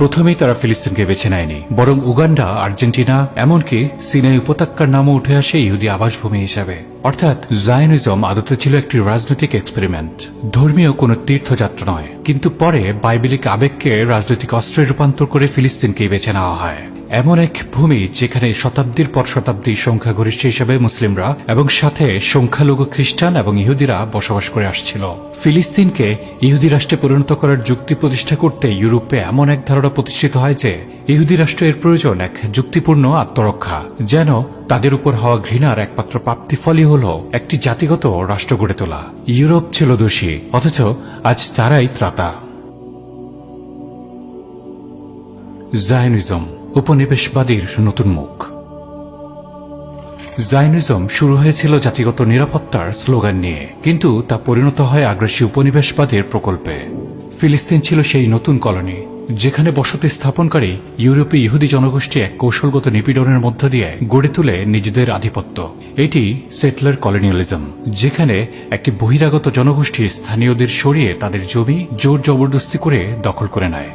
প্রথমেই তারা ফিলিস্তিনকে বেছে নেয়নি, বরং উগান্ডা, আর্জেন্টিনা, এমনকি সিনাই উপত্যকার নামও উঠে আসে ইহুদি আবাসভূমি হিসাবে। অর্থাৎ জায়নিজম আদতে ছিল একটি রাজনৈতিক এক্সপেরিমেন্ট ধর্মীয় কোনো তীর্থযাত্রা নয়, কিন্তু পরে বাইবেলিক আবেগকে রাজনৈতিক অস্ত্রে রূপান্তর করে ফিলিস্তিনকেই বেছে নেওয়া হয়। এমন এক ভূমি যেখানে শতাব্দীর পর শতাব্দী সংখ্যাগরিষ্ঠ হিসেবে মুসলিমরা এবং সাথে সংখ্যালঘু খ্রিস্টান এবং ইহুদিরা বসবাস করে আসছিল। ফিলিস্তিনকে ইহুদি রাষ্ট্রে পরিণত করার যুক্তি প্রতিষ্ঠা করতে ইউরোপে এমন এক ধারণা প্রতিষ্ঠিত হয় যে, ইহুদি রাষ্ট্রের প্রয়োজন এক যুক্তিপূর্ণ আত্মরক্ষা, যেন তাদের উপর হওয়া ঘৃণার একমাত্র প্রাপ্তিফলই হল একটি জাতিগত রাষ্ট্র গড়ে তোলা। ইউরোপ ছিল দোষী, অথচ আজ তারাই ত্রাতা। জায়নিজম উপনিবেশবাদীর নতুন মুখ। জায়নিজম শুরু হয়েছিল জাতিগত নিরাপত্তার স্লোগান নিয়ে, কিন্তু তা পরিণত হয় আগ্রাসী উপনিবেশবাদের প্রকল্পে। ফিলিস্তিন ছিল সেই নতুন কলোনি, যেখানে বসতি স্থাপনকারী ইউরোপীয় ইহুদি জনগোষ্ঠী এক কৌশলগত নিপীড়নের মধ্য দিয়ে গড়ে তুলে নিজেদের আধিপত্য। এটি সেটলার কলোনিয়ালিজম, যেখানে একটি বহিরাগত জনগোষ্ঠী স্থানীয়দের সরিয়ে তাদের জমি জোর জবরদস্তি করে দখল করে নেয়।